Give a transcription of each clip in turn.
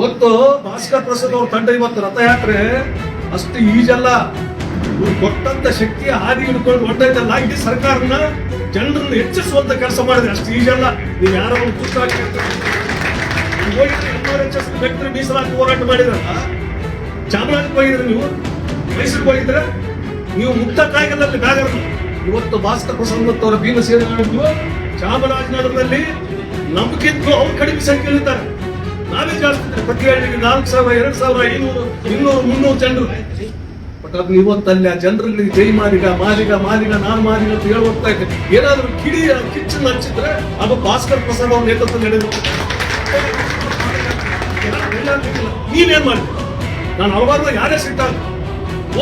ಇವತ್ತು ಭಾಸ್ಕರ್ ಪ್ರಸಾದ್ ಅವ್ರ ತಂಡ ಇವತ್ತು ರಥಯಾತ್ರೆ ಅಷ್ಟು ಈಜಲ್ಲ. ಕೊಟ್ಟಂತ ಶಕ್ತಿ ಹಾದಿ ಹಿಡ್ಕೊಂಡು ಹೊಟ್ಟೈತಲ್ಲ ಇಡೀ ಸರ್ಕಾರನ ಜನರನ್ನು ಹೆಚ್ಚಿಸುವಂತ ಕೆಲಸ ಮಾಡಿದೆ ಅಷ್ಟು ಈಜಲ್ಲ. ನೀವು ಯಾರೋ MRHS ವ್ಯಕ್ತಿರು ಮೀಸಲಾತಿ ಹೋರಾಟ ಮಾಡಿದ್ರಲ್ಲ ಚಾಮರಾಜಕ್ಕೆ ಹೋಗಿದ್ರೆ ನೀವು? ಮೈಸೂರಿಗೆ ಹೋಗಿದ್ರೆ? ನೀವು ಮುಕ್ತ ಕಾಯಿಗಳಲ್ಲಿ ಬ್ಯಾಗರ್ ಇವತ್ತು ಭಾಸ್ಕರ್ ಪ್ರಸಾದ್ ಮತ್ತು ಅವರ ಭೀಮಸೇನ ನೀವು ಚಾಮರಾಜನಗರದಲ್ಲಿ ನಮ್ಗಿಂತ ಅವ್ರು ಕಡಿಮೆ ಸಂಖ್ಯೆಯಲ್ಲಿದ್ದಾರೆ. ನಾವೇ ಜಾಸ್ತಿ. ಪ್ರತಿ ಹಳ್ಳಿಗೆ ನಾಲ್ಕು ಸಾವಿರ, ಎರಡು ಸಾವಿರ, ಐನೂರು, ಇನ್ನೂರು, ಮುನ್ನೂರು ಜನರು. ಬಟ್ ಅದನ್ನ ಇವತ್ತಲ್ಲಿ, ಜನರಲ್ಲಿ ಜೈ ಮಾದಿಗ ಮಾರಿಗ ಮಾರಿಗ ನಾನು ಮಾರಿಗ ಅಂತ ಹೇಳಿ ಹೋಗ್ತಾ ಇದ್ದೆ. ಏನಾದ್ರೂ ಕಿಡಿ ಕಿಚ್ಚನ್ನು ಹಚ್ಚಿದ್ರೆ ಅದು ಭಾಸ್ಕರ್ ಪ್ರಸಾದ್ ಅವ್ರ ನೇತೃತ್ವ ನಡೆದು ನೀವೇನ್ ಮಾಡಿ ನಾನು ಅವಾಗ ಯಾರೇ ಸಿಟ್ಟಾಗ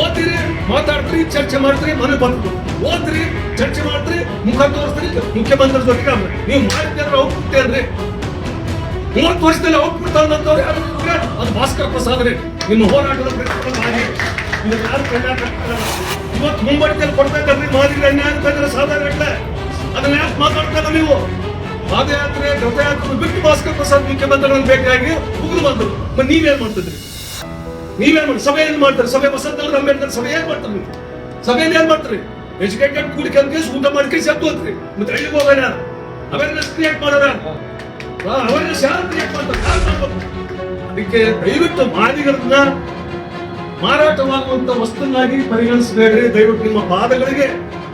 ಓದ್ತೀರಿ, ಮಾತಾಡ್ತೀರಿ, ಚರ್ಚೆ ಮಾಡ್ತೀರಿ ಮನೆ ಬಂದ್ರು ಓದ್ರಿ ಚರ್ಚೆ ಮಾಡ್ತೀರಿ, ಮುಖ ತೋರಿಸ್ತೀರಿ, ಮುಖ್ಯಮಂತ್ರಿ ಜೊತೆಗೆ ನೀವು ಮಾಡಿದ್ರೆ ಹೋಗ್ಬಿಡ್ತೇನ್ರಿ ಮೂವತ್ತು ವರ್ಷದಲ್ಲಿ ಅಂತ ಯಾರು ಅದು ಭಾಸ್ಕರ್ ಪ್ರಸಾದ್ ರೀ. ನಿಮ್ಮ ಹೋರಾಟದ ಇವತ್ತು ಮಾಡಿ ಇದು ಯಾರು ಮಾದರಿ ಅನ್ಯಾಯ ಅಂತಂದ್ರೆ ಸಾಧಾರಣ ಅದನ್ನ ಯಾಕೆ ಮಾತಾಡ್ತಾರ ನೀವು? ಪಾದಯಾತ್ರೆ, ರಥಯಾತ್ರೆ ಬಿಟ್ಟು ಭಾಸ್ಕರ್ ಪ್ರಸಾದ್ ಮುಖ್ಯಮಂತ್ರಿಗಳನ್ನು ಬೇಕಾಗಿ ಉಗ್ರು ಬಂದ್ರು. ಮತ್ತೆ ನೀವೇನ್ ಮಾಡ್ತಿದ್ರಿ? ನೀವೇನ್ ಮಾಡಿ ಸಭೆ ಏನ್ ಮಾಡ್ತಾರೆ? ಸಭೆ ವಸಂತ ಅಂಬೇಡ್ಕರ್ ಸಭೆ ಏನ್ ಮಾಡ್ತಾರೆ ನೀವು? ಸಭೆಯಲ್ಲಿ ಏನ್ ಮಾಡ್ತಾರೆ? ಎಜುಕೇಟೆಡ್ ಕೂಡಿ ಅಂತ ಊಟ ಮಾಡ್ಕೇಸ್ ಎದ್ದು ಹೋಗ್ತೀರಿ ಮತ್ತೆ ಹಳ್ಳಿಗೆ ಹೋಗೋಣ. ಅವೇರ್ನೆಸ್ ಕ್ರಿಯೇಟ್ ಮಾಡೋಣ. ಅವೇರ್ನೆಸ್ ಶಾಂತಿ? ಅದಕ್ಕೆ ದಯವಿಟ್ಟು ಮಾದಿಗರನ್ನ ಮಾರಾಟವಾಗುವಂತ ವಸ್ತುನಾಗಿ ಪರಿಗಣಿಸಬೇಡ್ರಿ. ದಯವಿಟ್ಟು ನಿಮ್ಮ ಪಾದಗಳಿಗೆ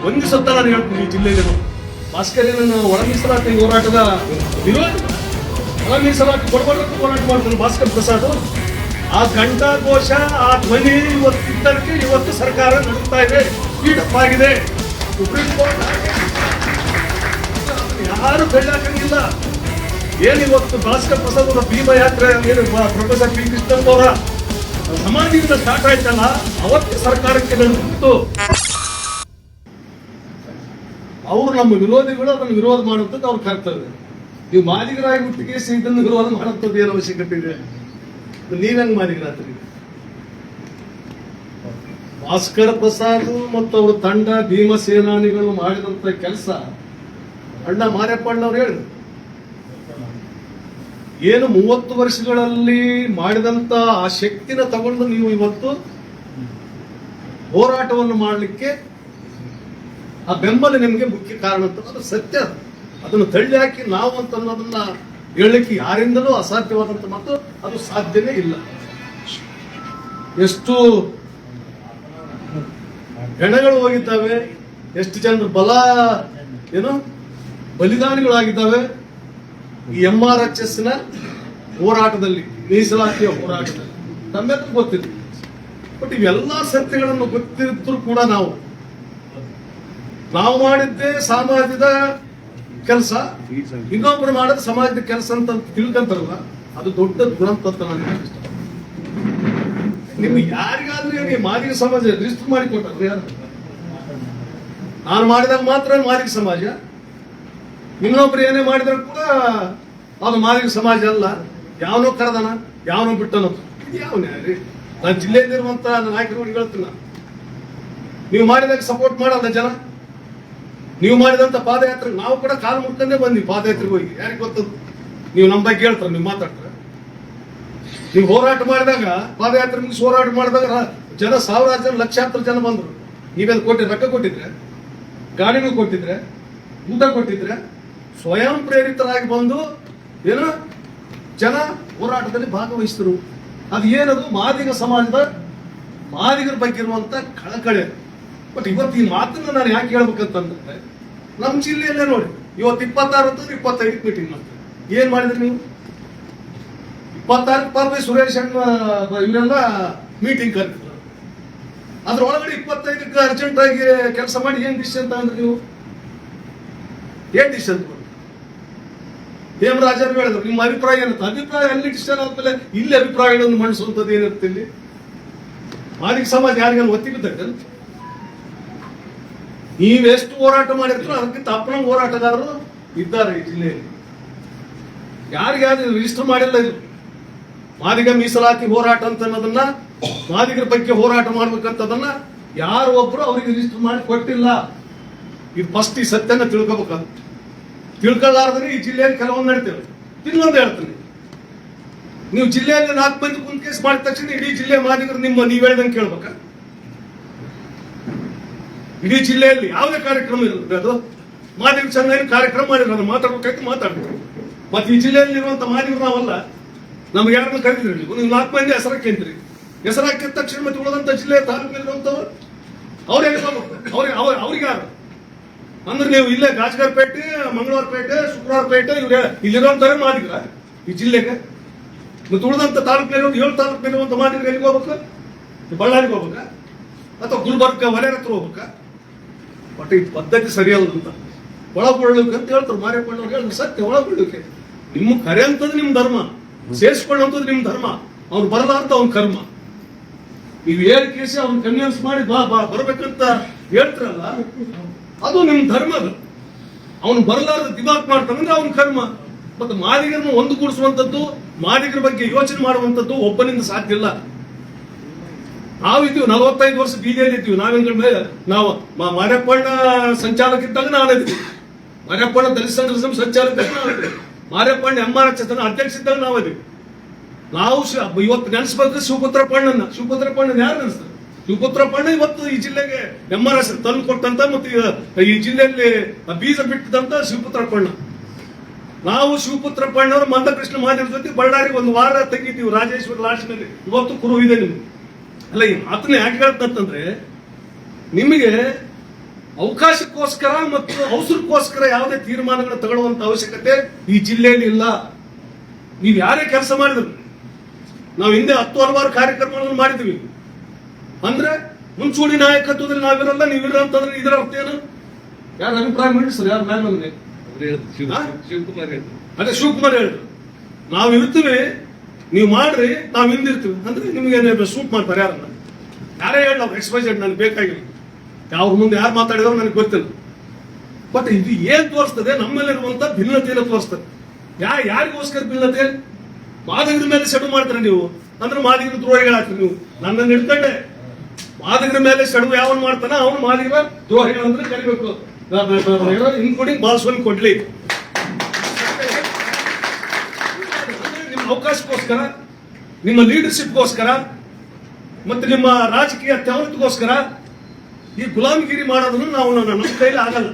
ವಂದಿಸುತ್ತಾ ನಾನು ಹೇಳ್ತೀನಿ ಈ ಜಿಲ್ಲೆಯಲ್ಲಿ. ಭಾಸ್ಕರ್ಯನ ಒಳ ಮೀಸಲಾತಿ ಹೋರಾಟದ ಒಳ ಮೀಸಲಾತಿ ಕೊಡಬಾರ್ದು ಹೋರಾಟ ಮಾಡ್ತಾನೆ ಭಾಸ್ಕರ್ ಪ್ರಸಾದ್ ಆ ಘಂಟಾಘೋಷ, ಆ ಧ್ವನಿ ಇವತ್ತು ಇದ್ದಕ್ಕೆ ಇವತ್ತು ಸರ್ಕಾರ ನಡೆಸ್ತಾ ಇದೆ. ಸ್ಪೀಡಪ್ ಆಗಿದೆ ಸುಪ್ರೀಂ ಕೋರ್ಟ್ ಯಾರು ಬೆಳ್ಳಾಕಂಗಿಲ್ಲ ಏನು ಇವತ್ತು ಭಾಸ್ಕರ್ ಪ್ರಸಾದ್ ಅವರ ಭೀಮ ಯಾತ್ರೆ ಏನು ಪ್ರೊಫೆಸರ್ ಪಿ. ಕೃಷ್ಣಪ್ಪ ಅವರ ಸಮಾಧಿಯಿಂದ ಸ್ಟಾರ್ಟ್ ಆಯ್ತಲ್ಲ, ಅವತ್ತು ಸರ್ಕಾರಕ್ಕೆ ನಡೆದಿತ್ತು ಅವ್ರು ನಮ್ಮ ವಿರೋಧಿಗಳು, ಅದನ್ನು ವಿರೋಧ ಮಾಡುವಂಥದ್ದು ಅವ್ರು ಕರ್ತವ್ಯ. ನೀವು ಮಾದಿಗರಾಗಿ ಹುಟ್ಟಿಗೆ ಇದನ್ನು ವಿರೋಧ ಮಾಡುವಂಥದ್ದು ಏನು ಅವಶ್ಯಕತೆ ಇದೆ? ನೀವೆಂಗ್ ಮಾದಿಗರಾತ್ರಿ ಭಾಸ್ಕರ್ ಪ್ರಸಾದ್ ಮತ್ತು ಅವರ ತಂಡ ಭೀಮ ಸೇನಾನಿಗಳು ಮಾಡಿದಂತ ಕೆಲಸ, ಅಣ್ಣ ಮಾರ್ಯಪ್ಪಣ್ಣವ್ರು ಹೇಳಿದ್ರು ಏನು ಮೂವತ್ತು ವರ್ಷಗಳಲ್ಲಿ ಮಾಡಿದಂತ ಆ ಶಕ್ತಿನ ತಗೊಂಡು ನೀವು ಇವತ್ತು ಹೋರಾಟವನ್ನು ಮಾಡಲಿಕ್ಕೆ ಆ ಬೆಂಬಲ ನಿಮಗೆ ಮುಖ್ಯ ಕಾರಣ ಅಂತ ಅದು ಸತ್ಯ ಅದು. ಅದನ್ನು ತಳ್ಳಿ ಹಾಕಿ ನಾವು ಅಂತ ಅನ್ನೋದನ್ನ ಹೇಳಲಿಕ್ಕೆ ಯಾರಿಂದಲೂ ಅಸಾಧ್ಯವಾದಂತ ಮತ್ತು ಅದು ಸಾಧ್ಯನೇ ಇಲ್ಲ ಎಷ್ಟು ಹೆಣಗಳು ಹೋಗಿದ್ದಾವೆ, ಎಷ್ಟು ಜನರು ಬಲ, ಏನು, ಬಲಿದಾನಿಗಳಾಗಿದ್ದಾವೆ ಈ ಎಂ ಆರ್ ಎಚ್ ಎಸ್ನ ಹೋರಾಟದಲ್ಲಿ, ಮೀಸಲಾತಿಯ ಹೋರಾಟದಲ್ಲಿ. ನಮ್ಮೆಲ್ಲ ಗೊತ್ತಿದೆ. ಬಟ್ ಇವೆಲ್ಲ ಸತ್ಯಗಳನ್ನು ಗೊತ್ತಿದ್ರು ಕೂಡ ನಾವು ನಾವು ಮಾಡಿದ್ದೇ ಸಮಾಜದ ಕೆಲಸ. ಇನ್ನೊಬ್ರು ಮಾಡಿದ ಸಮಾಜದ ಕೆಲಸ ಅಂತ ತಿಳ್ಕಂತಾರಲ್ಲ, ಅದು ದೊಡ್ಡ ದುರಂತ ಅಂತ ಇಷ್ಟ ನಿಮ್ಗೆ ಯಾರಿಗಾದ್ರೂ ನೀವು ಮಾದಿಗ ಸಮಾಜ ರಿಜಿಸ್ಟರ್ ಮಾಡಿ ಕೊಟ್ಟಾರ ಯಾರು? ನಾನು ಮಾಡಿದಾಗ ಮಾತ್ರ ಮಾದಿಗ ಸಮಾಜ. ಇನ್ನೊಬ್ರು ಏನೇ ಮಾಡಿದ್ರು ಕೂಡ ಅದು ಮಾದಿಗ ಸಮಾಜ ಅಲ್ಲ. ಯಾವನೋ ಕರೆದನ, ಯಾವನೋ ಬಿಟ್ಟನೋ. ಇದು ಯಾವ ನ್ಯಾಯ ನಾನು ಜಿಲ್ಲೆಯಲ್ಲಿರುವಂತ ನಾಯಕರುಗಳಿಗೆ ನೀವು ಮಾಡಿದಾಗ ಸಪೋರ್ಟ್ ಮಾಡಲ್ಲ ಜನ. ನೀವು ಮಾಡಿದಂತ ಪಾದಯಾತ್ರೆ ನಾವು ಕೂಡ ಕಾಲು ಮುಟ್ಕೊಂಡೇ ಬಂದ್ವಿ ಪಾದಯಾತ್ರೆಗೆ ಹೋಗಿ. ಯಾರಿಗೆ ಗೊತ್ತು ನೀವು ನಮ್ಮ ಬಗ್ಗೆ ಹೇಳ್ತಾರೆ, ನೀವು ಮಾತಾಡ್ತಾರೆ. ನೀವು ಹೋರಾಟ ಮಾಡಿದಾಗ, ಪಾದಯಾತ್ರೆ ಮುಗಿಸಿ ಹೋರಾಟ ಮಾಡಿದಾಗ ಜನ ಸಾವಿರಾರು ಜನ, ಲಕ್ಷಾಂತರ ಜನ ಬಂದ್ರು. ನೀವೇನು ಕೊಟ್ಟಿದ್ರೆ ರೊಕ್ಕ ಕೊಟ್ಟಿದ್ರೆ? ಗಾಡಿನೂ ಕೊಟ್ಟಿದ್ರೆ? ಊಟ ಕೊಟ್ಟಿದ್ರೆ? ಸ್ವಯಂ ಪ್ರೇರಿತರಾಗಿ ಬಂದು ಏನು ಜನ ಹೋರಾಟದಲ್ಲಿ ಭಾಗವಹಿಸಿದ್ರು. ಅದು ಏನದು? ಮಾದಿಗ ಸಮಾಜದ ಮಾದಿಗರ ಬಗ್ಗೆ ಇರುವಂತ ಕಳಕಳೆ. ಬಟ್ ಇವತ್ತು ಈ ಮಾತನ್ನ ನಾನು ಯಾಕೆ ಹೇಳ್ಬೇಕಂತಂದ್ರೆ, ನಮ್ಮ ಜಿಲ್ಲೆಯಲ್ಲೇ ನೋಡಿ, ಇವತ್ತು ಇಪ್ಪತ್ತಾರು ಅಂತಂದ್ರೆ ಇಪ್ಪತ್ತೈದು ಮೀಟಿಂಗ್ ಮಾಡ್ತಾರೆ. ಏನ್ ಮಾಡಿದ್ರಿ ನೀವು? ಇಪ್ಪತ್ತಾರು ಪರ್ವೆ ಸುರೇಶ್ ಇವರೆಲ್ಲ ಮೀಟಿಂಗ್ ಕರೆದಿದ್ರು ಅದ್ರೊಳಗಡೆ ಇಪ್ಪತ್ತೈದಕ್ಕೆ ಅರ್ಜೆಂಟ್ ಆಗಿ ಕೆಲಸ ಮಾಡಿ ಏನ್ ಡಿಸಿಷನ್ ತಗೊಂಡ್ರಿ ನೀವು? ಏನ್ ಡಿಸಿಷನ್ ಹೇಮರಾಜರು ಹೇಳಿದ್ರು. ನಿಮ್ಮ ಅಭಿಪ್ರಾಯ ಏನಂತ? ಅಭಿಪ್ರಾಯ ಅಲ್ಲಿ ಡಿಸಿಷನ್ ಆದ್ಮೇಲೆ ಇಲ್ಲಿ ಅಭಿಪ್ರಾಯಗಳನ್ನು ಮಂಡಿಸುವಂಥದ್ದು ಏನಿರುತ್ತೆ ಇಲ್ಲಿ? ಮಾದಿಗ ಸಮಾಜ ಯಾರಿಗೆಲ್ಲ ಒತ್ತಿ ನೀವೆಷ್ಟು ಹೋರಾಟ ಮಾಡಿರ್ತೀರೋ ಅದಕ್ಕಿಂತ ಅಪ್ಪನ ಹೋರಾಟಗಾರರು ಇದ್ದಾರೆ ಈ ಜಿಲ್ಲೆಯಲ್ಲಿ. ಯಾರಿಗಾದ್ರೂ ರಿಜಿಸ್ಟರ್ ಮಾಡಿಲ್ಲ ಇದು? ಮಾದಿಗ ಮೀಸಲಾತಿ ಹೋರಾಟ ಅಂತ ಅನ್ನೋದನ್ನ, ಮಾದಿಗರ ಬಗ್ಗೆ ಹೋರಾಟ ಮಾಡ್ಬೇಕಂತದನ್ನ ಯಾರು ಒಬ್ರು ಅವರಿಗೆ ರಿಜಿಸ್ಟರ್ ಮಾಡಿ ಕೊಟ್ಟಿಲ್ಲ. ಇದು ಫಸ್ಟ್ ಈ ಸತ್ಯನ ತಿಳ್ಕೊಬೇಕಾದ ತಿಳ್ಕೊಳ್ಳಾರ್ದ್ರೆ ಈ ಜಿಲ್ಲೆಯಲ್ಲಿ ಕೆಲವೊಂದು ನಡೀತೇವೆ. ಇನ್ನೊಂದು ಹೇಳ್ತೀನಿ. ನೀವು ಜಿಲ್ಲೆಯಲ್ಲಿ ನಾಲ್ಕು ಮಂದಿ ಕುಂತ ಕೇಸ್ ಮಾಡಿದ ತಕ್ಷಣ ಇಡೀ ಜಿಲ್ಲೆ ಮಾದಿಗರು ನಿಮ್ಮ ನೀವು ಹೇಳ್ದಂಗೆ ಕೇಳ್ಬೇಕ? ಇಡೀ ಜಿಲ್ಲೆಯಲ್ಲಿ ಯಾವುದೇ ಕಾರ್ಯಕ್ರಮ ಇರುತ್ತೆ ಅದು? ಮಾದಿಗ ಚಂದ ಕಾರ್ಯಕ್ರಮ ಮಾಡಿದ್ರು ಮಾತಾಡ್ಬೇಕಾಯ್ತು, ಮಾತಾಡ್ಬೇಕು. ಮತ್ತೆ ಈ ಜಿಲ್ಲೆಯಲ್ಲಿ ಇರುವಂತ ಮಾದಿಗರು ನಾವಲ್ಲ, ನಮ್ಗೆ ಯಾರನ್ನ ಕರೆದಿರಲಿ ನೀವು? ನಾಲ್ಕು ಮಂದಿ ಹೆಸರು ಹೆಸರಾಕಿದ ತಕ್ಷಣ ಮತ್ತೆ ಉಳಿದಂತ ಜಿಲ್ಲೆ ತಾಲೂಕಿನಲ್ಲಿರುವಂತವ್ರು ಅವ್ರಿಗೆ ಅವ್ರ ಅವ್ರಿಗೆ ಯಾರು? ಅಂದ್ರೆ ನೀವು ಇಲ್ಲೇ ಗಾಜಗಾರ್ಪೇಟೆ ಮಂಗಳವಾರಪೇಟೆ ಶುಕ್ರವಾರಪೇಟೆ ಇವ್ರೆ ಇಲ್ಲಿರುವಂತವ್ರೆ ಮಾಡಿದ್ರ ಈ ಜಿಲ್ಲೆಗೆ. ಮತ್ತೆ ಉಳಿದಂತ ಒಂದು ಏಳು ತಾಲೂಕಿನಲ್ಲಿ ಒಂದು ಮಾಡಿದ್ರೆ ಎಲ್ಲಿಗೆ ಹೋಗ್ಬೇಕು? ಬಳ್ಳಾರಿಗೆ ಹೋಗ್ಬೇಕ? ಅಥವಾ ಗುಲ್ಬರ್ಗ ವಲಯ ಹತ್ರ ಹೋಗ್ಬೇಕ? ಬಟ್ ಈ ಪದ್ಧತಿ ಸರಿಯಲ್ಲ ಅಂತ. ಒಳಗೊಳ್ಳಕ್ಕೆ ಅಂತ ಹೇಳ್ತಾರೆ ಮಾರೇಕೊಳ್ಳೋರು ಹೇಳಿದ್ರು ಸತ್ಯ ಒಳಗೊಳ್ಳಕ್ಕೆ ನಿಮ್ಮ ಕರೆ ಅಂತದ್ದು ನಿಮ್ಮ ಧರ್ಮ, ಸೇರಿಸ್ಕೊಳ್ಳುವಂಥದ್ದು ನಿಮ್ಮ ಧರ್ಮ, ಅವ್ನು ಬರಲಾರ್ದ ಅವ್ನ ಕರ್ಮ. ನೀವು ಏರ್ ಕೇಸಿ ಅವ್ನ ಕನ್ವಿನ್ಸ್ ಮಾಡಿ ಬಾ ಬಾ, ಬರ್ಬೇಕಂತ ಹೇಳ್ತಿರಲ್ಲ ಅದು ನಿಮ್ಮ ಧರ್ಮ ಅದು. ಅವನು ಬರಲಾರ್ದ ದಿಮಾಕ್ ಮಾಡ್ತಾನಂದ್ರೆ ಅವನ ಕರ್ಮ. ಮತ್ತೆ ಮಾದಿಗರನ್ನು ಒಂದುಗೂಡಿಸುವಂತದ್ದು ಮಾದಿಗರ ಬಗ್ಗೆ ಯೋಚನೆ ಮಾಡುವಂತದ್ದು ಒಬ್ಬನಿಂದ ಸಾಧ್ಯ ಇಲ್ಲ. ನಾವಿದ್ದೀವಿ, ನಲವತ್ತೈದು ವರ್ಷ ಬೀದಿಯಲ್ಲಿ ಇದ್ದೀವಿ. ನಾವೇನ್ ಮೇಲೆ ನಾವು ಮಾರ್ಯಪ್ಪಣ್ಣ ಸಂಚಾಲಕ ಇದ್ದಾಗ ನಾವಿದ್ವಿ ಮಾರ್ಯಪ್ಪಣ್ಣ ದಲಿತ ಸಂಘ ಸಂಚಾಲಕ ಮಾರ್ಯಪ್ಪಣ್ಣ ಎಂ ಆರ್ ಎಚ್ ಅಧ್ಯಕ್ಷ ಇದ್ದಾಗ ನಾವಿದ್ವಿ ನಾವು ಇವತ್ತು ನೆನೆಸ್ಬೇಕು ಶಿವಪುತ್ರಪ್ಪಣ್ಣನ ಶಿವಪುತ್ರಪ್ಪಣ್ಣನ ಶಿವಪುತ್ರ ಪಣ್ಣನ ಯಾರು ನೆನೆಸ್ತಾರೆ? ಪಣ್ಣ ಇವತ್ತು ಈ ಜಿಲ್ಲೆಗೆ ಎಂ ಆರ್ ಎಸ್ ತಂದು ಕೊಟ್ಟಂತ ಮತ್ತು ಈ- ಜಿಲ್ಲೆಯಲ್ಲಿ ಬೀಜ ಬಿಟ್ಟಿದಂತ ಶಿವಪುತ್ರ ಪಣ್ಣ ನಾವು ಶಿವಪುತ್ರ ಪಣ್ಣವರು ಮಂದಕೃಷ್ಣ ಮಾದಿರ ಜೊತೆ ಬಳ್ಳಾರಿಗೆ ಒಂದು ವಾರ ತೆಗಿತೀವಿ ರಾಜೇಶ್ವರ ಲಾಸ್ಟ್ನಲ್ಲಿ ಇವತ್ತು ಕುರು ಇದೆ ನಿಮ್ಗೆ. ಅಲ್ಲ, ಈ ಮಾತನ್ನ ಯಾಕೆ ಹೇಳ್ತಂತಂದ್ರೆ, ನಿಮಗೆ ಅವಕಾಶಕ್ಕೋಸ್ಕರ ಮತ್ತು ಅವಸರಕ್ಕೋಸ್ಕರ ಯಾವುದೇ ತೀರ್ಮಾನಗಳು ತಗೊಳ್ಳುವಂತ ಅವಶ್ಯಕತೆ ಈ ಜಿಲ್ಲೆಯಲ್ಲಿ ಇಲ್ಲ. ನೀವು ಯಾರೇ ಕೆಲಸ ಮಾಡಿದ್ರು. ನಾವು ಹಿಂದೆ ಹತ್ತು ಹಲವಾರು ಕಾರ್ಯಕ್ರಮಗಳನ್ನು ಮಾಡಿದ್ವಿ. ಅಂದ್ರೆ ಮುಂಚೂಣಿ ನಾಯಕತ್ವದಲ್ಲಿ ನಾವಿರಲ್ಲ ನೀವಿರ ಅಂತಂದ್ರೆ ಇದರ ಅರ್ಥ ಏನು? ಯಾರು ಅಭಿಪ್ರಾಯ ಮಂಡಿಸ್ತಾರೆ ಯಾರು ಮ್ಯಾಮ್ ಅಂದ್ರೆ? ಶಿವಕುಮಾರ್ ಹೇಳಿದ್ರು. ಅದೇ ಶಿವಕುಮಾರ್ ಹೇಳಿದ್ರು. ನಾವು ಇರ್ತೀವಿ ನೀವು ಮಾಡ್ರಿ ನಾವು ಹಿಂದಿರ್ತೀವಿ. ಅಂದ್ರೆ ನಿಮ್ಗೆ ಸೂಟ್ ಮಾಡ್ತಾರೆ ಯಾರನ್ನ? ಯಾರೇ ಹೇಳಿ ನಾವು ಎಕ್ಸ್ಪೈಸೆಡ್ ನನಗೆ ಬೇಕಾಗಿಲ್ಲ. ಯಾವ ಮುಂದೆ ಯಾರು ಮಾತಾಡಿದ್ರು ನನಗೆ ಗೊತ್ತಿಲ್ಲ. ಬಟ್ ಇದು ಏನ್ ತೋರಿಸ್ತದೆ? ನಮ್ಮಲ್ಲಿರುವಂತ ಭಿನ್ನತೆಯನ್ನು ತೋರಿಸ್ತದೆ. ಯಾ ಯಾರಿಗೋಸ್ಕರ ಭಿನ್ನತೆ? ಮಾದಗರ ಮೇಲೆ ಸೆಡು ಮಾಡ್ತಾರೆ ನೀವು? ಅಂದ್ರೆ ಮಾದಿಗರ ದ್ರೋಹಿಗಳಾಗ್ತೀರಿ ನೀವು. ನನ್ನನ್ನು ಹಿಡ್ಕೊಂಡೆ. ಮಾದಗರ ಮೇಲೆ ಸಡುವ ಯಾವನ್ ಮಾಡ್ತಾನ ಅವನು ಮಾದಿಗರ ದ್ರೋಹಿಗಳಂದ್ರೆ ಕರಿಬೇಕು ಇನ್ಕ್ಲೂಡಿಂಗ್ ಬಾಲ್ಸ್ವನ್ ಕೊಡ್ಲಿ. ನಿಮ್ಮ ಅವಕಾಶಕ್ಕೋಸ್ಕರ, ನಿಮ್ಮ ಲೀಡರ್ಶಿಪ್ಗೋಸ್ಕರ ಮತ್ತೆ ನಿಮ್ಮ ರಾಜಕೀಯ ತ್ಯಾವೃತ್ತಿಗೋಸ್ಕರ ಈ ಗುಲಾಮಗಿರಿ ಮಾಡೋದನ್ನು ನಾವು ನಮ್ಮ ಕೈಲಿ ಆಗಲ್ಲ.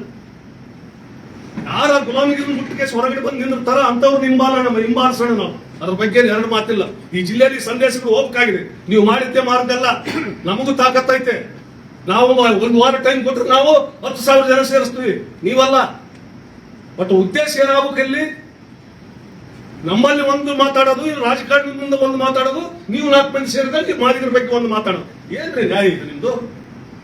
ಯಾರ ಗುಲಾಮಗಿರಿ ಮುಟ್ಟಿಗೆ ಹೊರಗಡೆ ಬಂದು ನಿಂದಿರ್ತಾರ ಅಂತವ್ರು ಹಿಂಬಾಲ ನಮ್ಮ ಹಿಂಬಾಲಿಸೋಣ ನಾವು. ಅದ್ರ ಬಗ್ಗೆ ಎರಡು ಮಾತಿಲ್ಲ. ಈ ಜಿಲ್ಲೆಯಲ್ಲಿ ಸಂದೇಶಗಳು ಹೋಗ್ಬೇಕಾಗಿದೆ. ನೀವು ಮಾಡಿದ್ದೆ ಮಾರ್ಗಲ್ಲ ನಮಗೂ ತಾಕತ್ತೈತೆ. ನಾವು ಒಂದು ವಾರ ಟೈಮ್ ಕೊಟ್ಟರೆ ನಾವು ಹತ್ತು ಸಾವಿರ ಜನ ಸೇರಿಸ್ತೀವಿ. ನೀವಲ್ಲ. ಬಟ್ ಉದ್ದೇಶ ಏನಾಗಬೇಕು ಇಲ್ಲಿ ನಮ್ಮಲ್ಲಿ ಒಂದು ಮಾತಾಡೋದು, ಇಲ್ಲಿ ರಾಜಕಾರಣದ ಮುಂದೆ ಒಂದು ಮಾತಾಡೋದು, ನೀವು ನಾಲ್ಕು ಮಂದಿ ಸೇರಿದಾಗ ಮಾದಿಗರ ಬಗ್ಗೆ ಒಂದು ಮಾತಾಡೋದು. ಏನ್ರಿ ನ್ಯಾಯ ಇದು ನಿಮ್ದು?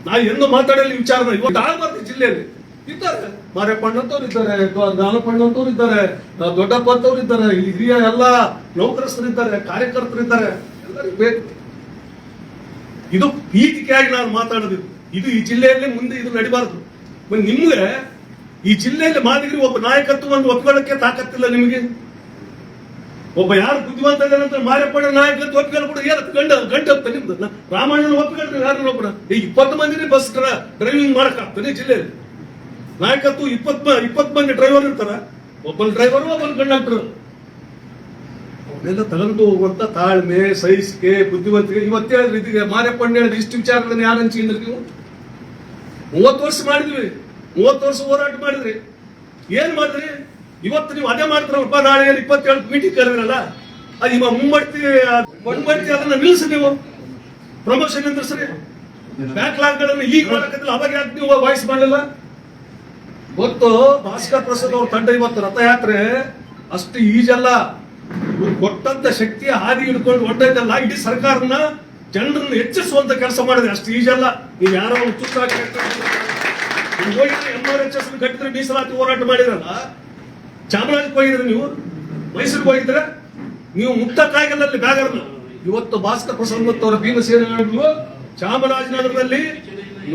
ನಾ ಎಂದು ಮಾತಾಡಲಿ ವಿಚಾರ ಇವತ್ತು ಆಗಬಾರ್ದು ಜಿಲ್ಲೆಯಲ್ಲಿ ಇದ್ದಾರೆ. ಮಾರೇಪಣ್ಣಂತವ್ರು ಇದ್ದಾರೆ ದಾನಪಣ್ಣಂತವ್ರು ಇದ್ದಾರೆ ದೊಡ್ಡಪ್ಪ ಇದ್ದಾರೆ ಇಲ್ಲಿ ಹಿರಿಯ ಎಲ್ಲ ನೌಕರಸ್ಥರಿದ್ದಾರೆ ಕಾರ್ಯಕರ್ತರಿದ್ದಾರೆ, ಎಲ್ಲರಿಗೂ ಬೇಕು. ಇದು ಪೀಠಿಕೆಯಾಗಿ ನಾನು ಮಾತಾಡೋದು ಇದು ಈ ಜಿಲ್ಲೆಯಲ್ಲಿ ಮುಂದೆ ಇದು ನಡಿಬಾರದು. ನಿಮ್ಗೆ ಈ ಜಿಲ್ಲೆಯಲ್ಲಿ ಮಾದಿಗರಿ ಒಬ್ಬ ನಾಯಕತ್ವವನ್ನು ಒಪ್ಕೊಳ್ಳಕ್ಕೆ ತಾಕತ್ತಿಲ್ಲ ನಿಮಗೆ? ಒಬ್ಬ ಯಾರು ಬುದ್ಧಿವಂತ ಇದ್ದಾನಂತ ಮಾರಪ್ಪಣ್ಣ ನಾಯಕತ್ವ ಒಪ್ಕೊಳ್ಬಿಡು ಏನು ಗಂಡ ಗಂಡ ನಿಮ್ದು? ರಾಮಾಯಣ ಒಪ್ಕೊಂಡ್ರಿ ಯಾರು ಒಬ್ಬನ ಈ ಇಪ್ಪತ್ತು ಮಂದಿನೇ ಬಸ್ ಡ್ರೈವಿಂಗ್ ಮಾಡಕ್ಕಾಗ್ತದೆ ಜಿಲ್ಲೆಯಲ್ಲಿ. ನಾಯಕತ್ವ ಇಪ್ಪತ್ ಇಪ್ಪತ್ ಮಂದಿ ಡ್ರೈವರ್ ಇರ್ತಾರ. ಒಬ್ಬನ್ ಡ್ರೈವರ್ ಒಬ್ಬನ್ ಕಂಡಕ್ಟರ್ ಅವನ್ನೆಲ್ಲ ತಗೊಂಡು ಹೋಗುವಂತ ತಾಳ್ಮೆ ಸಹಿಸಿಕೆ ಬುದ್ಧಿವಂತಿಕೆ ಇವತ್ತೇ ಹೇಳಿದ್ರಿ ಮಾರ್ಯಪ್ಪ ಹೇಳಿದ್ರೆ ಇಷ್ಟು ವಿಚಾರಗಳನ್ನ ಯಾರು ಹಂಚಿದ್ರಿ ನೀವು? ಮೂವತ್ತು ವರ್ಷ ಮಾಡಿದ್ವಿ ಮೂವತ್ತು ವರ್ಷ ಹೋರಾಟ ಮಾಡಿದ್ರಿ. ಏನ್ ಮಾಡಿದ್ರಿ? ಇವತ್ತು ನೀವು ಅದೇ ಮಾಡ್ತಾರಪ್ಪ ನಾಳೆ ಇಪ್ಪತ್ತೇಳು ಮೀಟಿಂಗ್ ಕರೆದ್ರಲ್ಲ? ಅದು ಇವಾಗ ಮುಂಬಡ್ತಿ ಮುಂಬಡ್ತಿ ಅದನ್ನ ನಿಲ್ಲಿಸಿ ನೀವು. ಪ್ರಮೋಷನ್ ನಿಂದ್ರಿಸ್ರಿ ಬ್ಯಾಕ್ಲಾಗ್ ಗಳನ್ನ ಈಗ ಅವಾಗ ಯಾಕೆ ನೀವು ವಾಯ್ಸ್ ಮಾಡಲಿಲ್ಲ? ಗೊತ್ತು ಭಾಸ್ಕರ್ ಪ್ರಸಾದ್ ಅವ್ರ ತಂಡ ಇವತ್ತು ರಥಯಾತ್ರೆ ಅಷ್ಟು ಈಜಲ್ಲ. ಕೊಟ್ಟಂತ ಶಕ್ತಿಯ ಹಾದಿ ಹಿಡ್ಕೊಂಡು ಹೊಟ್ಟೈತಲ್ಲ ಇಡೀ ಸರ್ಕಾರನ ಜನರನ್ನು ಹೆಚ್ಚಿಸುವಂತ ಕೆಲಸ ಮಾಡಿದೆ. ಅಷ್ಟು ಈಜಲ್ಲ. ನೀವು ಯಾರೋ ಒಂದು ಹೋಗಿದ್ರೆ ಎಂ ಆರ್ ಎಚ್ ಎಸ್ ಕಟ್ಟಿದ್ರೆ ಮೀಸಲಾತಿ ಹೋರಾಟ ಮಾಡಿರಲ್ಲ ಚಾಮರಾಜಕ್ಕೆ ಹೋಗಿದ್ರೆ ನೀವು? ಮೈಸೂರಿಗೆ ಹೋಗಿದ್ರೆ? ನೀವು ಮುಕ್ತಕ್ಕಾಗಲ್ಲ ಬ್ಯಾಗರ್ನ ಇವತ್ತು ಭಾಸ್ಕರ್ ಪ್ರಸಾದ್ ಮತ್ತು ಅವರ ಭೀಮಸೇನ ಚಾಮರಾಜನಗರದಲ್ಲಿ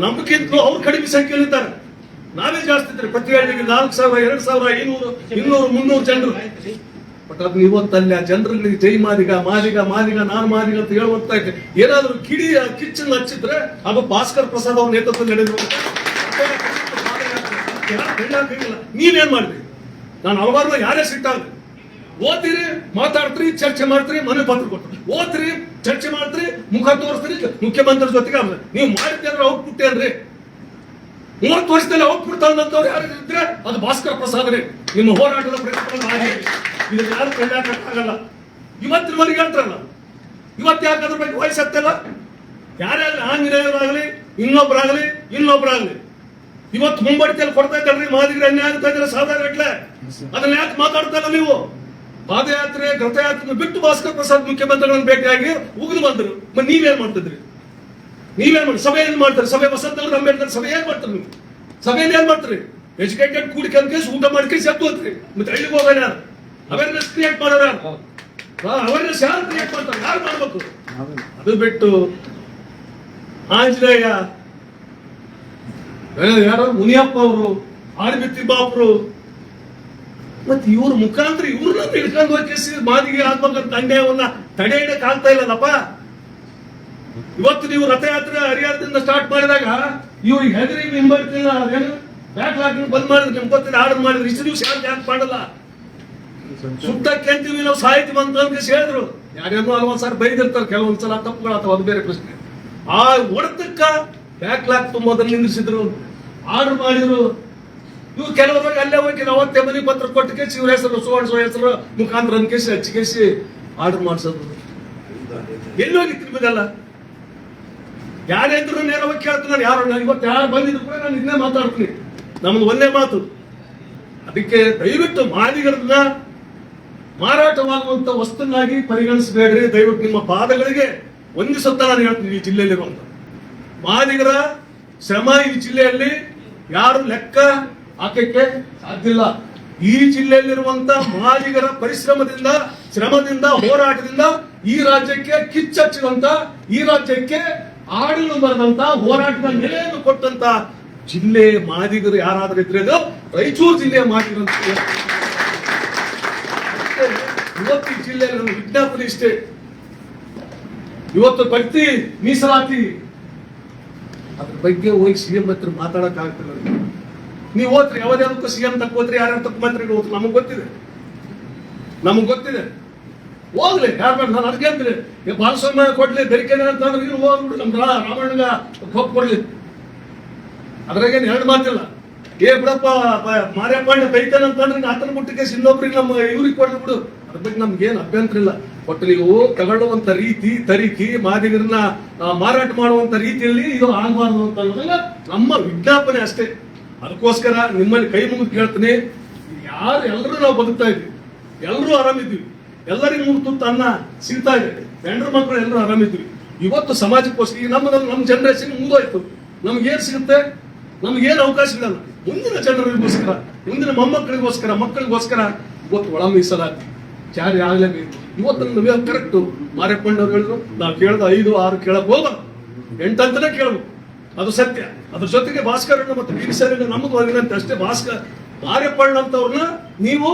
ನಮಗಿಂತಲೂ ಅವ್ರು ಕಡಿಮೆ ಸಂಖ್ಯೆಯಲ್ಲಿದ್ದಾರೆ. ನಾವೇ ಜಾಸ್ತಿ ಇದ್ರೆ ಪ್ರತಿ ಹಳ್ಳಿಗೆ ನಾಲ್ಕು ಸಾವಿರ, ಎರಡು ಸಾವಿರ, ಐನೂರು, ಇನ್ನೂರು, ಮುನ್ನೂರು ಜನರು. ಬಟ್ ಅದು ಇವತ್ತಲ್ಲಿ ಆ ಜನರಲ್ಲಿ ಜೈ ಮಾದಿಗ ಮಾದಿಗ ಮಾದಿಗ, ನಾನು ಮಾದಿಗ ಅಂತ ಹೇಳುವಂತ ಇದೆ. ಏನಾದ್ರೂ ಕಿಡಿ, ಆ ಕಿಚ್ಚನ್ನು ಹಚ್ಚಿದ್ರೆ ಅದು ಭಾಸ್ಕರ್ ಪ್ರಸಾದ್ ಅವ್ರ ನೇತೃತ್ವದಲ್ಲಿ ನಡೆದು ನೀವೇನ್ ಮಾಡಿದ್ರಿ? ನಾನು ಅವಾಗ ಯಾರೇ ಸಿಟ್ಟಾಗ ಓದ್ತೀರಿ, ಮಾತಾಡ್ತೀರಿ, ಚರ್ಚೆ ಮಾಡ್ತೀರಿ ಮನೆ ಪತ್ರ ಕೊಡ್ತೀರಿ. ಓದ್ರಿ ಚರ್ಚೆ ಮಾಡ್ತೀರಿ, ಮುಖ ತೋರಿಸ್ತೀರಿ, ಮುಖ್ಯಮಂತ್ರಿ ಜೊತೆಗೆ ನೀವು ಮಾಡಿದ್ರೆ ಔಟ್ಪುಟ್ ಏನ್ರಿ? ಮೂವತ್ತು ವರ್ಷದಲ್ಲಿ ಹೋಗ್ಬಿಡ್ತಾನಂತವ್ರು ಯಾರು ಇದ್ರೆ ಅದು ಭಾಸ್ಕರ ಪ್ರಸಾದ್ ರೀ. ನಿಮ್ಮ ಹೋರಾಟದ ಪ್ರತಿಫಲ ಹಾಗೆ ಇದನ್ನ ಯಾರು ಇವತ್ತಿನ ಇವತ್ತಿನವರೆಗೆ ಹೇಳ್ತಾರಲ್ಲ. ಇವತ್ತು ಯಾಕೆ ಅದ್ರ ಬಗ್ಗೆ ವಹಿಸತ್ತಲ್ಲ ಯಾರೇ ಆಂಜನೇಯರಾಗಲಿ ಇನ್ನೊಬ್ಬರಾಗಲಿ ಇನ್ನೊಬ್ಬರಾಗಲಿ ಇವತ್ತು ಮುಂಬಡಿಕೆಯಲ್ಲಿ ಕೊಡ್ತಾ ಇದ್ದಾರ್ರಿ ಮಾದಿಗರು ಅನ್ಯಾಯ ಆಗ್ತಾ ಇದ್ರೆ ಸಾಧಾರ ಗಟ್ಲೆ ಅದನ್ನ ಯಾಕೆ ಮಾತಾಡ್ತಾ ಇಲ್ಲ ನೀವು? ಪಾದಯಾತ್ರೆ ಗ್ರತಯಾತ್ರೆ ಬಿಟ್ಟು ಭಾಸ್ಕರ್ ಪ್ರಸಾದ್ ಮುಖ್ಯಮಂತ್ರಿಗಳನ್ನು ಭೇಟಿಯಾಗಿ ಉಗಿದು ಬಂದರು. ನೀವೇನ್ ಮಾಡ್ತಿದ್ರಿ? ನೀವೇನ್ ಮಾಡಿ ಸಭೆ ಏನ್ ಮಾಡ್ತಾರೆ? ಸಭೆ ವಸಂತ ಅಂಬೇಡ್ಕರ್ ಸಭೆ ಏನ್ ಮಾಡ್ತಾರೆ ನೀವು? ಸಭೆಯಲ್ಲಿ ಏನ್ ಮಾಡ್ತಾರೆ? ಎಜುಕೇಟೆಡ್ ಕೂಡಿಕೆ ಕೇಸ್ ಊಟ ಮಾಡ್ಕೇಸಿ ಎದ್ದು ಹೋಗ್ತೀರಿ ಮತ್ತೆ ಹಳ್ಳಿಗೆ ಯಾರು? ಅವೇರ್ನೆಸ್ ಕ್ರಿಯೇಟ್ ಮಾಡೋರ ಅವೇರ್ನೆಸ್ ಯಾರು ಕ್ರಿಯೇಟ್ ಮಾಡ್ತಾರೆ? ಯಾರು ಮಾಡ್ಬೇಕು? ಅದು ಬಿಟ್ಟು ಆಂಜನೇಯ ಯಾರು ಮುನಿಯಪ್ಪ ಅವರು ಆರ್ಬಿತ್ತಿ ತಿಬ್ಬಾಪುರು ಮತ್ತೆ ಇವ್ರ ಮುಖಾಂತರ ಇವ್ರನ್ನ ತಿಳ್ಕೊಂಡು ಹೋಗಿ ಮಾದಿಗೆ ಆಗ್ಬೇಕಂತ ಅನ್ಯಾಯವನ್ನ ತಡೆ ಇಡಕ್ ಆಗ್ತಾ ಇಲ್ಲಲ್ಲಪ್ಪ ಇವತ್ತು ನೀವು ರಥಯಾತ್ರೆ ಹರಿಹರದಿಂದ ಸ್ಟಾರ್ಟ್ ಮಾಡಿದಾಗ ಇವ್ರಿಗೆ ಹೆದರಿ ಹಿಂಬರ್ತಿಲ್ಲ ಅದೇನು? ಬ್ಯಾಕ್ ಲಾಕ್ ಬಂದ್ ಮಾಡಿದ್ರೆ, ನಿಮ್ಗೆ ಗೊತ್ತಿಲ್ಲ ಆರ್ಡರ್ ಮಾಡಿದ್ರೆ. ಇಷ್ಟು ದಿವಸ ಯಾರು ಯಾಕೆ ಮಾಡಲ್ಲ? ಸುತ್ತ ಅಂತೀವಿ, ನಾವು ಸಾಹಿತ್ಯ ಅಂತ ಅನ್ಕೇಸಿ ಹೇಳಿದ್ರು. ಯಾರ್ಯಾರು ಅಲ್ವಾ ಸರ್ ಬೈದಿರ್ತಾರೆ ಕೆಲವೊಂದ್ಸಲ ತಪ್ಪುಗಳು ಅಥವಾ ಅದು ಬೇರೆ ಪ್ರಶ್ನೆ. ಆ ಒಡತಕ್ಕ ಬ್ಯಾಕ್ ಲಾಕ್ ತುಂಬೋದನ್ನ ನಿಲ್ಲಿಸಿದ್ರು, ಆರ್ಡರ್ ಮಾಡಿದ್ರು. ಇವ್ರು ಕೆಲವರು ಅಲ್ಲೇ ಹೋಗಿ ಅವತ್ತೇ ಮನೆ ಪತ್ರ ಕೊಟ್ಟು ಕೇಸಿ, ಇವ್ರ ಹೆಸರು, ಸುವರ್ಣ ಹೆಸರು, ಮುಖಾಂತರ ಅನ್ಕೇಸಿ ಹಚ್ಚಿಕೇಸಿ ಆರ್ಡರ್ ಮಾಡಿಸೋದು. ಎಲ್ಲಿ ಹೋಗಿ ತಿರ್ಬೋದಲ್ಲ ಯಾರೇಂದ್ರು ನೇರವಾಗಿ ಕೇಳ್ತೀನಿ, ನಾನು ಯಾರು ನಾನು ಇವತ್ತು ಯಾರು ಬಂದಿದ್ರು ಕೂಡ ನಾನು ಇನ್ನೇ ಮಾತಾಡ್ತೀನಿ. ನಮ್ದು ಒಂದೇ ಮಾತು. ಅದಕ್ಕೆ ದಯವಿಟ್ಟು ಮಾದಿಗರದ ಮಾರಾಟವಾಗುವಂತ ವಸ್ತುನಾಗಿ ಪರಿಗಣಿಸಬೇಡ್ರಿ. ದಯವಿಟ್ಟು ನಿಮ್ಮ ಪಾದಗಳಿಗೆ ಒಂದಿಸುತ್ತ ನಾನು ಹೇಳ್ತೀನಿ ಈ ಜಿಲ್ಲೆಯಲ್ಲಿ ಜಿಲ್ಲೆಯಲ್ಲಿರುವಂತ ಮಾದಿಗರ ಶ್ರಮ ಈ ಜಿಲ್ಲೆಯಲ್ಲಿ ಯಾರು ಲೆಕ್ಕ ಹಾಕಕ್ಕೆ ಸಾಧ್ಯ ಇಲ್ಲ. ಈ ಜಿಲ್ಲೆಯಲ್ಲಿರುವಂತ ಮಾದಿಗರ ಪರಿಶ್ರಮದಿಂದ, ಶ್ರಮದಿಂದ, ಹೋರಾಟದಿಂದ ಈ ರಾಜ್ಯಕ್ಕೆ ಕಿಚ್ಚಚ್ಚಿದಂತ ಈ ರಾಜ್ಯಕ್ಕೆ ಆಡಲು ಬರೆದಂತ ಹೋರಾಟದ ನೆಲೆಯನ್ನು ಕೊಟ್ಟಂತ ಜಿಲ್ಲೆ ಮಾದಿಗರು ಯಾರಾದ್ರೂ ಇದ್ರೆ ಅದು ರಾಯಚೂರು ಜಿಲ್ಲೆಯ ಮಾದಿಗರು. ಇವತ್ತು ಈ ಜಿಲ್ಲೆಯಲ್ಲಿ ನನ್ನ ವಿಜ್ಞಾಪನೆ ಇಷ್ಟೇ. ಇವತ್ತು ಬಡ್ತಿ ಮೀಸಲಾತಿ. ಅದ್ರ ಬಗ್ಗೆ ಹೋಗಿ ಸಿಎಂ ಹತ್ರ ಮಾತಾಡಕ್ ಆಗ್ತಿಲ್ಲ ನೀವು ಹೋದ್ರಿ ಯಾವ್ದಾವ್ದಕ್ಕೂ ಸಿಎಂ ತಕ್ಕ ಹೋದ್ರಿ ಯಾರ್ಯಾರು ತಕ್ಕ ಮಾತ್ರ ನಮಗ್ ಗೊತ್ತಿದೆ. ನಮಗ್ ಗೊತ್ತಿದೆ. ಹೋಗ್ಲಿ, ಯಾರು ನಾನು ಅದಕ್ಕೆ ಅಂತೀನಿ. ಈ ಬಾಲಸ್ವಾಮಿ ಕೊಡ್ಲಿ ಬೆರಿಕೆ ಅಂತಂದ್ರೆ ಇವ್ರು ಹೋಗ್ಬಿಡು ನಮ್ ರಾ- ರಾಮಣ್ಣಗ ಕೊಪ್ಪು ಕೊಡ್ಲಿ. ಅದ್ರಾಗೇನು ಎರಡು ಮಾತಿಲ್ಲ. ಏ ಬಿಡಪ್ಪ ಮಾರ್ಯಪ್ಪಣ್ಣ ಬೈತಾನ ಅಂತಂದ್ರೆ ಆತನ ಮುಟ್ಟಿಗೆ ಇನ್ನೊಬ್ರಿಗೆ ನಮ್ಮ ಇವ್ರಿಗೆ ಕೊಡ್ಲಿ ಬಿಡು. ಅದ್ರ ಬಗ್ಗೆ ನಮ್ಗೆ ಏನು ಅಭ್ಯಂತರ ಇಲ್ಲ. ಒಟ್ಟು ನೀವು ತಗೊಳ್ಳುವಂತ ರೀತಿ, ತರೀಕಿ, ಮಾದಿಗರನ್ನ ಮಾರಾಟ ಮಾಡುವಂತ ರೀತಿಯಲ್ಲಿ ಇದು ಆಗಬಾರ್ದು ಅಂತ ನಮ್ಮ ವಿಜ್ಞಾಪನೆ ಅಷ್ಟೇ. ಅದಕ್ಕೋಸ್ಕರ ನಿಮ್ಮಲ್ಲಿ ಕೈ ಮುಗಿದು ಕೇಳ್ತೀನಿ. ಯಾರು ಎಲ್ಲರೂ ನಾವು ಬದುಕ್ತಾ ಇದ್ವಿ ಎಲ್ಲರೂ ಆರಾಮಿದ್ವಿ ಎಲ್ಲರಿಗೂ ತುತ್ತು ಅನ್ನ ಸಿಗ್ತಾ ಇದೆ. ಹೆಂಡ್ರ ಮಕ್ಕಳು ಎಲ್ಲರೂ ಆರಾಮಿದ್ವಿ ಇವತ್ತು ಸಮಾಜಕ್ಕೋಸ್ಕರ ಈ ನಮ್ಮ ನಮ್ಮ ಜನರೇಷನ್ ಮುಂದೋಯ್ತು. ನಮ್ಗೇನು ಸಿಗುತ್ತೆ? ನಮ್ಗೇನು ಅವಕಾಶ ಅವಕಾಶಗಳಲ್ಲ ಮುಂದಿನ ಜನರಿಗೋಸ್ಕರ, ಮುಂದಿನ ಮೊಮ್ಮಕ್ಕಳಿಗೋಸ್ಕರ, ಮಕ್ಕಳಿಗೋಸ್ಕರ ಇವತ್ತು ಒಳ ಮೀಸಲಾತಿ. ಜಾರಿ ಆಗಲೇಬೇಕು. ಇವತ್ತು ನಮಗೆ ಕರೆಕ್ಟ್ ಮಾರಪ್ಪಣ್ಣವ್ರು ಹೇಳಿದ್ರು, ನಾವು ಕೇಳ್ದ ಐದು ಆರು ಕೇಳಕ್ ಹೋಗ. ಎಂಟಂತನೇ ಕೇಳ್ಬೇಕು. ಅದು ಸತ್ಯ. ಅದ್ರ ಜೊತೆಗೆ ಭಾಸ್ಕರಣ್ಣ ಮತ್ತು ಬೀರಿಸರಣ್ಣ ನಮಗೂ ವಿನಂತಿ ಅಷ್ಟೇ. ಭಾಸ್ಕರ್ ಅಂತವ್ರನ್ನ ನೀವು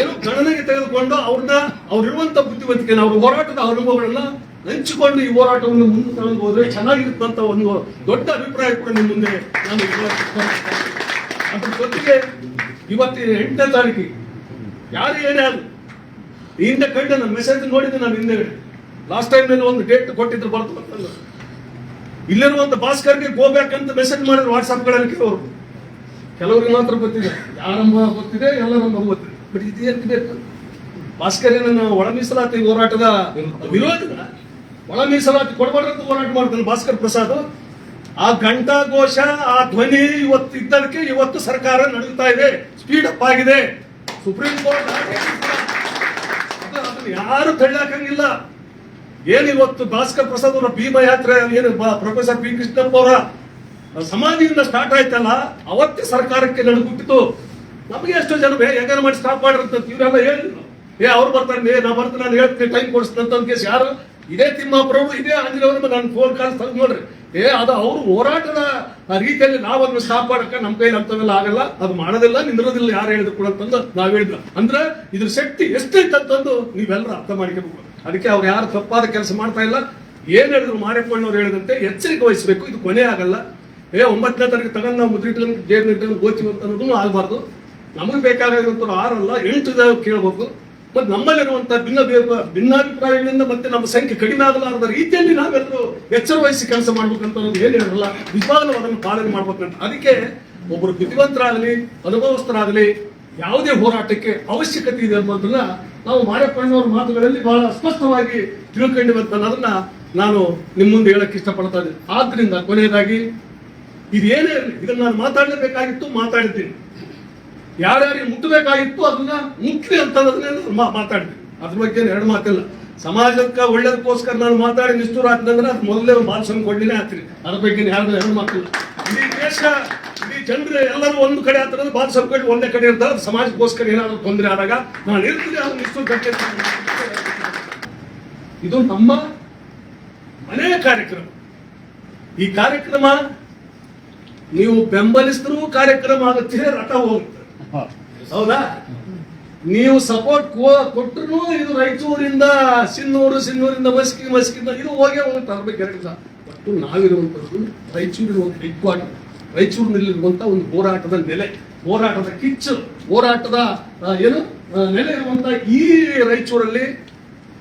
ಏನು ಗಣನೆಗೆ ತೆಗೆದುಕೊಂಡು ಅವ್ರನ್ನ, ಅವ್ರಿರುವಂತ ಬುದ್ಧಿವಂತಿಕೆ ಅವ್ರ ಹೋರಾಟದ ಅನುಭವಗಳನ್ನ ಹಂಚಿಕೊಂಡು ಈ ಹೋರಾಟವನ್ನು ಮುಂದೆ ತಗೊಂಡು ಹೋದ್ರೆ ಚೆನ್ನಾಗಿರುತ್ತಂತ ಒಂದು ದೊಡ್ಡ ಅಭಿಪ್ರಾಯ ಕೂಡ ನಿಮ್ಮ ಮುಂದೆ ನಾನು. ಅದ್ರ ಜೊತೆಗೆ ಇವತ್ತಿನ ಎಂಟನೇ ತಾರೀಕಿಗೆ ಯಾರು ಏನೇ ಅದು ಹಿಂದೆ ಕಂಡು ನನ್ನ ಮೆಸೇಜ್ ನೋಡಿದ್ದೆ ನಾನು ಹಿಂದೆ. ಲಾಸ್ಟ್ ಟೈಮ್ ನಾನು ಒಂದು ಡೇಟ್ ಕೊಟ್ಟಿದ್ರು ಬರ್ತು ಅಂತಲ್ಲ. ಇಲ್ಲಿರುವಂತ ಭಾಸ್ಕರ್ಗೆ ಗೋ ಬ್ಯಾಕ್ ಅಂತ ಮೆಸೇಜ್ ಮಾಡಿದ್ರು ವಾಟ್ಸ್ಆಪ್ಗಳಲ್ಲಿ ಕೆಲವರು. ಕೆಲವರಿಗೆ ಮಾತ್ರ ಗೊತ್ತಿದೆ ಯಾರಮ್ಮ ಗೊತ್ತಿದೆ ಎಲ್ಲರಮ್ಮ ಗೊತ್ತಿದೆ. ಬಟ್ ಇದು ಏನ್ ಭಾಸ್ಕರ್ ಏನನ್ನು ಒಳ ಮೀಸಲಾತಿ ಹೋರಾಟದ ವಿರೋಧ ಒಳ ಮೀಸಲಾತಿ ಕೊಡಬಾರ್ದಂತ ಅಂತ ಹೋರಾಟ ಮಾಡ್ತಾನೆ ಭಾಸ್ಕರ್ ಪ್ರಸಾದ್. ಆ ಘಂಟಾಘೋಷ, ಆ ಧ್ವನಿ ಇವತ್ತು ಇದ್ದದಕ್ಕೆ ಇವತ್ತು ಸರ್ಕಾರ ನಡೀತಾ ಇದೆ. ಸ್ಪೀಡ್ ಅಪ್ ಆಗಿದೆ. ಸುಪ್ರೀಂ ಕೋರ್ಟ್ ಅದನ್ನು ಯಾರು ತಳ್ಳಾಕಂಗಿಲ್ಲ. ಏನು ಇವತ್ತು ಭಾಸ್ಕರ್ ಪ್ರಸಾದ್ ಅವರ ಭೀಮ ಯಾತ್ರೆ, ಏನು ಪ್ರೊಫೆಸರ್ ಪಿ ಕೃಷ್ಣಪ್ಪ ಅವರ ಸಮಾಧಿಯಿಂದ ಸ್ಟಾರ್ಟ್ ಆಯ್ತಲ್ಲ, ಅವತ್ತೇ ಸರ್ಕಾರಕ್ಕೆ ನಡುಗುಟ್ಟಿತು ನಮಗೆ ಎಷ್ಟೋ ಜನ ಹೆಂಗಾರ ಮಾಡಿ ಸ್ಟಾಪ್ ಮಾಡಿರ್ತಂತ ಇವರೆಲ್ಲ ಹೇಳಿದ್ರು ಏ, ಅವ್ರು ಬರ್ತಾರೆ. ಏ, ನಾ ಬರ್ತೀನಿ, ನಾನು ಹೇಳ್ತೀನಿ ಟೈಮ್ ಕೊಡಿಸ್ತಂತ ಅಂತ ಕೇಸ್ ಯಾರು? ಇದೇ ಪ್ರಭು ಇದೇ ಆಂಜನೇಯವ್ರ ನಾನು ಫೋನ್ ಕಾಲ್ ತಂದು ನೋಡ್ರಿ. ಏ, ಅದು ಅವ್ರು ಹೋರಾಟದ ರೀತಿಯಲ್ಲಿ ನಾವನ್ನ ಸ್ಟಾಪ್ ಮಾಡಕ್ಕೆ ನಮ್ಮ ಕೈಲಿ ಅಂತವೆಲ್ಲ ಆಗಲ್ಲ. ಅದು ಮಾಡೋದಿಲ್ಲ, ನಿಂದಿರೋದಿಲ್ಲ, ಯಾರು ಹೇಳಿದ್ರು ಕೂಡ ಅಂತಂದು ನಾವು ಹೇಳಿದ್ರು ಅಂದ್ರೆ ಇದ್ರ ಶಕ್ತಿ ಎಷ್ಟೈತೆ ಅಂತಂದು ನೀವೆಲ್ಲರೂ ಅರ್ಥ ಮಾಡ್ಕೋಬೇಕು. ಅದಕ್ಕೆ ಅವ್ರು ಯಾರು ತಪ್ಪಾದ ಕೆಲಸ ಮಾಡ್ತಾ ಇಲ್ಲ. ಏನ್ ಹೇಳಿದ್ರು ಮಾರಪ್ಪಣ್ಣವ್ರು ಹೇಳಿದಂತೆ ಎಚ್ಚರಿಕೆ ವಹಿಸಬೇಕು. ಇದು ಕೊನೆ ಆಗಲ್ಲ. ಏ, ಒಂಬತ್ತನೇ ತಾರೀಕು ತಗೊಂಡು ನಾವು ಮುದ್ರಿಟ್ಕೊಂಡು ಜೇಬ್ ಇಟ್ಕೊಂಡು ಅಂತ ಅನ್ನೋದು ಆಗಬಾರ್ದು. ನಮಗೆ ಬೇಕಾಗಿರುವಂತ ಆರಲ್ಲ ಎಂಟು ಕೇಳಬೇಕು. ಮತ್ತೆ ನಮ್ಮಲ್ಲಿರುವಂತ ಭಿನ್ನ ಭಿನ್ನಾಭಿಪ್ರಾಯಗಳಿಂದ ಮತ್ತೆ ನಮ್ಮ ಸಂಖ್ಯೆ ಕಡಿಮೆ ಆಗಲಾರದ ರೀತಿಯಲ್ಲಿ ನಾವೆಲ್ಲರೂ ಎಚ್ಚರ ವಹಿಸಿ ಕೆಲಸ ಮಾಡ್ಬೇಕಂತ ಏನು ಹೇಳಲ್ಲ ನಿಜವಾಗ್ಲೂ ಅದನ್ನು ಪಾಲನೆ ಮಾಡ್ಬೇಕಂತ. ಅದಕ್ಕೆ ಒಬ್ಬರು ಬುದ್ಧಿವಂತರಾಗಲಿ, ಅನುಭವಸ್ಥರಾಗಲಿ, ಯಾವುದೇ ಹೋರಾಟಕ್ಕೆ ಅವಶ್ಯಕತೆ ಇದೆ ಅನ್ನೋದನ್ನ ನಾವು ಮಾರಪ್ಪಣ್ಣವ್ರ ಮಾತುಗಳಲ್ಲಿ ಬಹಳ ಸ್ಪಷ್ಟವಾಗಿ ತಿಳ್ಕೊಂಡಿವೆ ಅನ್ನೋದನ್ನ ನಾನು ನಿಮ್ಮ ಮುಂದೆ ಹೇಳಕ್ಕೆ ಇಷ್ಟಪಡ್ತಾ ಇದ್ದೀನಿ. ಆದ್ರಿಂದ ಕೊನೆಯದಾಗಿ, ಇದೇನೇ ಇರಲಿ, ಇದನ್ನ ನಾನು ಮಾತಾಡಲೇಬೇಕಾಗಿತ್ತು, ಮಾತಾಡಿದ್ದೀನಿ. ಯಾರ್ಯಾರಿಗೆ ಮುಟ್ಟಬೇಕಾಗಿತ್ತು ಅದನ್ನ ಮುಟ್ಟಿ ಅಂತ ಮಾತಾಡಿದೆ. ಅದ್ರ ಬಗ್ಗೆ ಎರಡು ಮಾತಿಲ್ಲ. ಸಮಾಜಕ್ಕೆ ಒಳ್ಳೇದಕ್ಕೋಸ್ಕರ ನಾನು ಮಾತಾಡಿ ನಿಷ್ಠೂರ ಆಗ್ತಂದ್ರೆ ಅದು ಮೊದಲೇ ಭಾಷಣ ಕೊಡ್ಲಿನೇ ಆಗ್ತೀನಿ ಅದ್ರ ಬಗ್ಗೆ ಯಾರು ಎರಡು ಮಾತಿಲ್ಲ. ಇಡೀ ದೇಶ, ಇಡೀ ಜನರು ಎಲ್ಲರೂ ಒಂದು ಕಡೆ ಆತರ ಬಾಲ್ಸನ್ ಕೊಟ್ಟು ಒಂದೇ ಕಡೆ ಇರ್ತಾರೆ. ಸಮಾಜಕ್ಕೋಸ್ಕರ ಏನಾದರೂ ತೊಂದರೆ ಆದಾಗ ನಾನು ಇರ್ತೀನಿ, ಅದು ನಿಷ್ಠೂರ ಕಟ್ಟಿ ಇದು ನಮ್ಮ ಮನೆಯ ಕಾರ್ಯಕ್ರಮ. ಈ ಕಾರ್ಯಕ್ರಮ ನೀವು ಬೆಂಬಲಿಸಿದ್ರೂ ಕಾರ್ಯಕ್ರಮ ಆಗುತ್ತೆ, ರಥ ಹೋಗುತ್ತೆ. ಹೌದಾ? ನೀವು ಸಪೋರ್ಟ್ ಕೊಟ್ಟರು ಇದು ರಾಯಚೂರಿಂದ ಸಿನ್ನೂರು, ಸಿನ್ನೂರಿಂದ ಮಸ್ಕಿ, ಮಸ್ಕಿಂದ ಇದು ಹೋಗಿ ಬಗ್ಗೆ ಹೇಳಿಲ್ಲ ಒಟ್ಟು ನಾವಿರುವಂತದ್ದು ರಾಯಚೂರಿನ ಒಂದು ಹೆಡ್ ಕ್ವಾರ್ಟರ್ ರಾಯಚೂರಿನಲ್ಲಿರುವಂತ ಒಂದು ಹೋರಾಟದ ನೆಲೆ. ಹೋರಾಟದ ಕಿಚ್ಚು. ಹೋರಾಟದ ಏನು? ನೆಲೆ ಇರುವಂತ ಈ ರಾಯಚೂರಲ್ಲಿ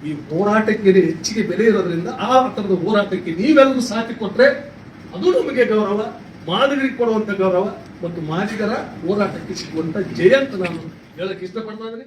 ಈ ಹೋರಾಟಕ್ಕೆ ಹೆಚ್ಚಿಗೆ ಬೆಲೆ ಇರೋದ್ರಿಂದ ಆ ತರದ ಹೋರಾಟಕ್ಕೆ ನೀವೆಲ್ಲರೂ ಸಾಥಿ ಕೊಟ್ಟರೆ ಅದು ನಮಗೆ ಗೌರವ. ಮಾದರಿ ಕೊಡುವಂತ ಗೌರವ. ಮತ್ತು ಮಾಜಿಗರ ಹೋರಾಟಕ್ಕೆ ಸಿಗುವಂತ ಜಯ ಅಂತ ನಾನು ಹೇಳಕ್ ಇಷ್ಟಪಡ್ತಾ ಇದ್ದೀನಿ.